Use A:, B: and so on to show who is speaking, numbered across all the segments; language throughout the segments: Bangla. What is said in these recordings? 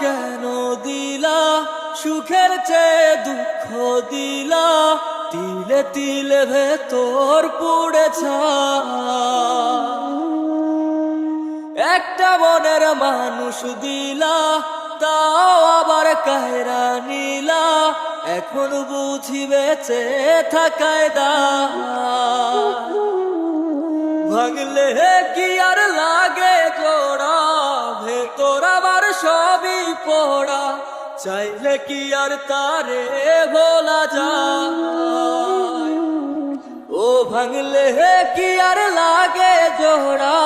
A: কেন দিলা? সুখের চেয়ে দুঃখ দিলা? তিলে তিলে ভেতর পুড়েছা। একটা মনের মানুষ দিলা, তাও আবার কায়রা নিলা। এখন বুঝি বেঁচে থাকায় দা। ভাঙলে কি আর পড়া, চাইলে কি আর তারে ভোলা যায়? ও ভাঙলে কি আর লাগে জোড়া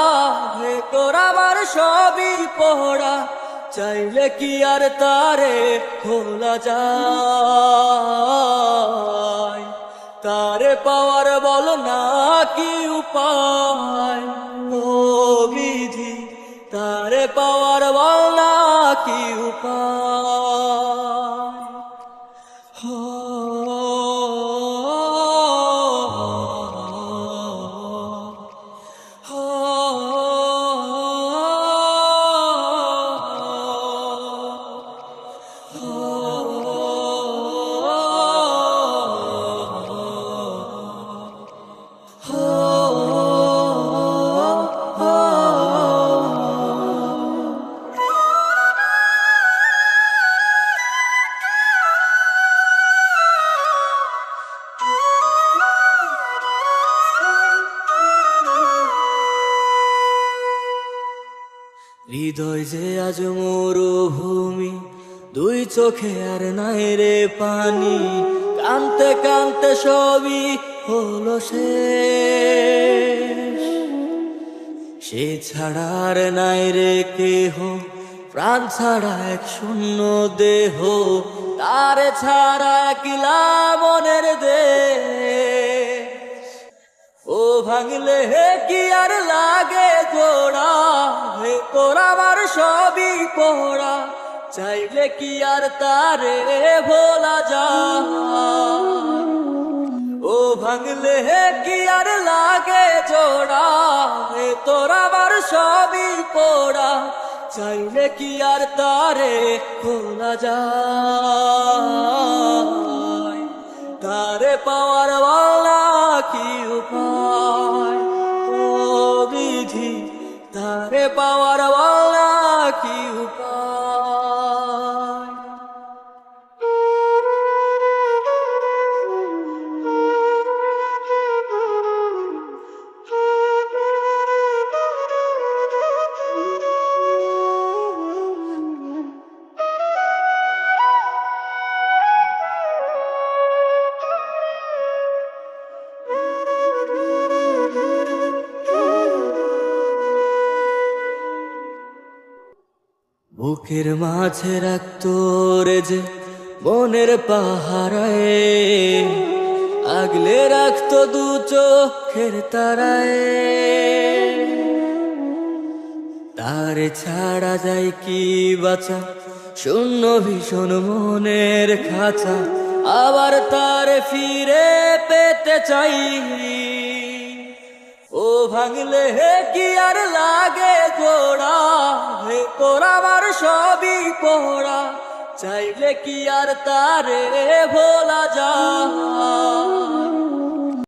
A: ভেতর আবার সবই পড়া চাইলে কি আর তারে ভোলা যায়? তারে পাওয়ার বল না কি উপায়? পাওয়ার বল না কি উপায়? হৃদয় যে আজ মরুভূমি, দুই চোখে আর নাই রে পানি। কানতে কানতে সবই হলো সে ছাড়া আর নাই রে কেহ, প্রাণ ছাড়া এক শূন্য দেহ। তার ছাড়া কিলা মনের দেশ। ও ভাঙলে কি আর লাগে জোড়া তোর আমার সবই পোড়া। চাইলে কি আর তারে ভোলা যা ও ভাঙলে কি আর লাগে জোড়া? হে তোর আমার সবই পোড়া। চাইলে কি আর তারে ভোলা যায়? তারে পাওয়ার বালা কি উপায়? পাওয়ার বুকের মাঝে রাখতো রে যে মনের পাহারায়। আগলে রাখতো দু চোখের তারায়। তার ছাড়া যায় কি বাঁচা? শূন্য ভীষণ মনের খাঁচা। আবার তার ফিরে পেতে চাই। ও ভাঙলে হে কি আর লাগে জোড়া হে আমার সবই পড়া চাইলে কি আর তারে ভোলা যায়?